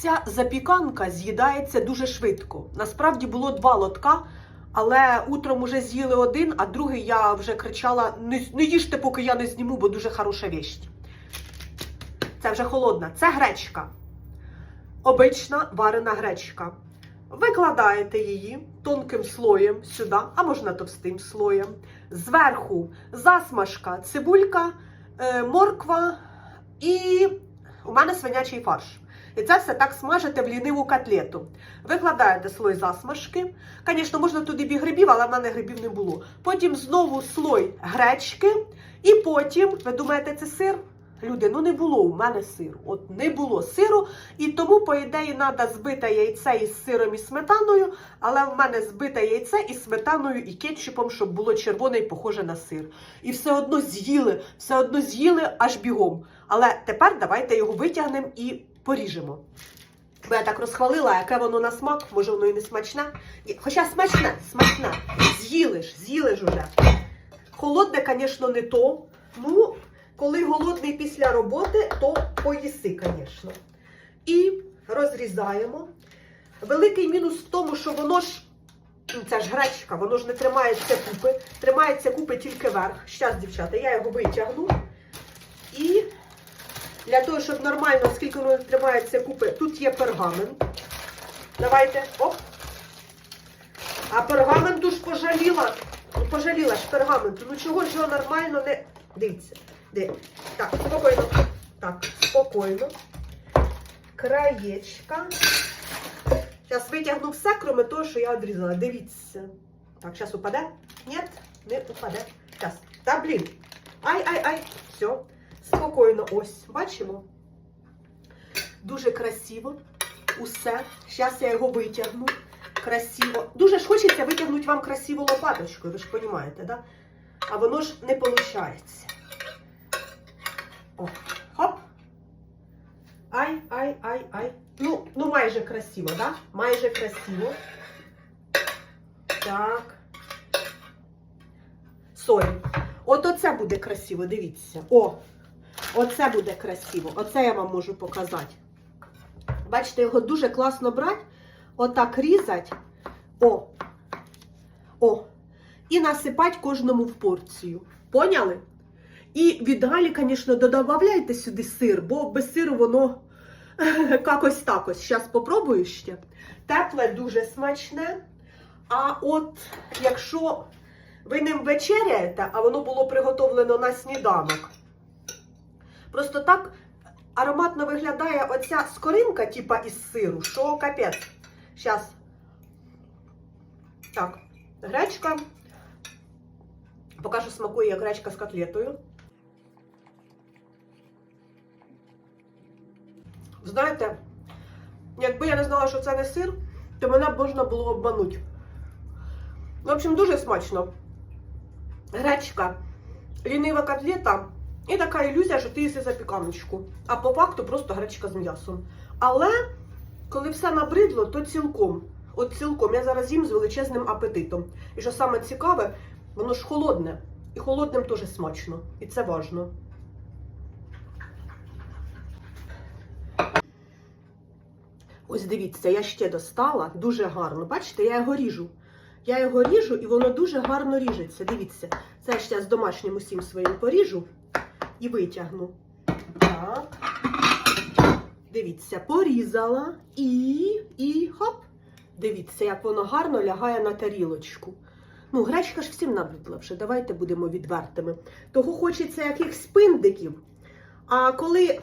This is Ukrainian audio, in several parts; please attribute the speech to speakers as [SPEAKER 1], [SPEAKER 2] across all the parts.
[SPEAKER 1] Ця запіканка з'їдається дуже швидко. Насправді було два лотка, але утром уже з'їли один, а другий я вже кричала: не, не їжте, поки я не зніму, бо дуже хороша вість. Це вже холодна. Це гречка. Обична варена гречка. Викладаєте її тонким слоєм сюди, а можна товстим слоєм. Зверху засмажка, цибулька, е, морква і у мене свинячий фарш. І це все так смажите в ліниву котлету. Викладаєте слой засмажки. Звісно, можна туди бі грибів, але в мене грибів не було. Потім знову слой гречки. І потім, ви думаєте, це сир? Люди, ну не було у мене сиру. От не було сиру. І тому, по ідеї, треба збите яйце із сиром і сметаною, але в мене збите яйце із сметаною і кетчупом, щоб було червоне і похоже на сир. І все одно з'їли, все одно з'їли аж бігом. Але тепер давайте його витягнемо і поріжемо. Бо я так розхвалила, яке воно на смак, може воно і не смачне. Хоча смачне, смачне. З'їли ж, з'їли ж уже. Холодне, звісно, не то. Ну, коли голодний після роботи, то поїси, звісно. І розрізаємо. Великий мінус в тому, що воно ж, це ж гречка, воно ж не тримається купи. Тримається купи тільки верх. Щас, дівчата, я його витягну. І для того, щоб нормально, скільки воно тримається купи, тут є пергамент. Давайте, оп. А пергаменту ж пожаліла. Ну, пожаліла ж пергаменту. Ну чого ж його нормально не. Дивіться. Де? Так, спокійно. Так, спокійно. Краєчка. Зараз витягну все, крім того, що я відрізала. Дивіться. Так, зараз упаде? Ні, не упаде. Зараз. Та блін. Ай-ай-ай. Все. Спокійно. Ось. Бачимо? Дуже красиво. Усе. Зараз я його витягну. Красиво. Дуже ж хочеться витягнути вам красиво лопаточкою, ви ж розумієте, да? А воно ж не виходить. О, хоп. Ай, ай, ай, ай. Ну, ну майже красиво, да? Майже красиво. Так. Сорі. От оце буде красиво, дивіться. О, оце буде красиво. Оце я вам можу показати. Бачите, його дуже класно брати, отак різати. О. О. І насипати кожному в порцію. Поняли? І в ідеалі, звісно, додавайте сюди сир, бо без сиру воно якось так ось. Зараз попробую ще. Тепле дуже смачне. А от якщо ви ним вечеряєте, а воно було приготовлено на сніданок, просто так ароматно виглядає оця скоринка, типа із сиру, що капець. Зараз. Так, гречка. Поки що смакує як гречка з котлетою. Знаєте, якби я не знала, що це не сир, то мене можна було обманути. В общем, дуже смачно. Гречка, лінива котлета і така ілюзія, що ти їси запіканочку. А по факту просто гречка з м'ясом. Але коли все набридло, то цілком. От цілком. Я зараз їм з величезним апетитом. І що саме цікаве, воно ж холодне. І холодним теж смачно. І це важно. Ось дивіться, я ще достала дуже гарно. Бачите, я його ріжу. Я його ріжу і воно дуже гарно ріжеться. Дивіться, це я ще з домашнім усім своїм поріжу і витягну. Так. Дивіться, порізала і, і хоп. Дивіться, як воно гарно лягає на тарілочку. Ну, гречка ж всім набридла вже. Давайте будемо відвертими. Того хочеться якихось пиндиків. А коли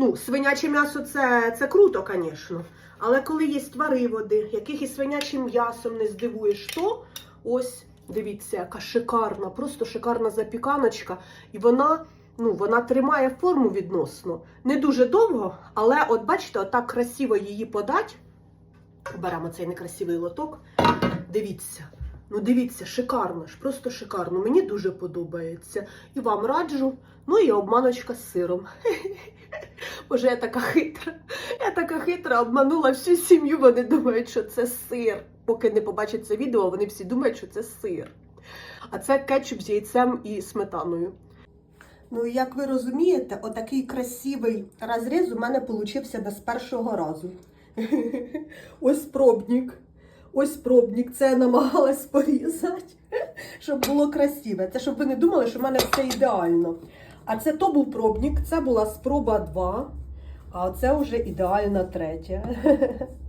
[SPEAKER 1] Ну, свиняче м'ясо це, це круто, звісно. Але коли є вариводи, яких і свинячим м'ясом не здивуєш, то ось дивіться, яка шикарна, просто шикарна запіканочка. І вона ну, вона тримає форму відносно. Не дуже довго, але от бачите, отак красиво її подать. Беремо цей некрасивий лоток. Дивіться. Ну, дивіться, шикарно ж, просто шикарно. Мені дуже подобається. І вам раджу. Ну і обманочка з сиром. Боже, я така хитра. Я така хитра, обманула всю сім'ю. Вони думають, що це сир. Поки не побачать це відео, вони всі думають, що це сир. А це кетчуп з яйцем і сметаною. Ну, як ви розумієте, отакий красивий розріз у мене получився з першого разу. Ось пробник. Ось пробник. Це я намагалась порізати, щоб було красиве. Це щоб ви не думали, що в мене все ідеально. А це то був пробник, це була спроба 2, а це вже ідеальна третя.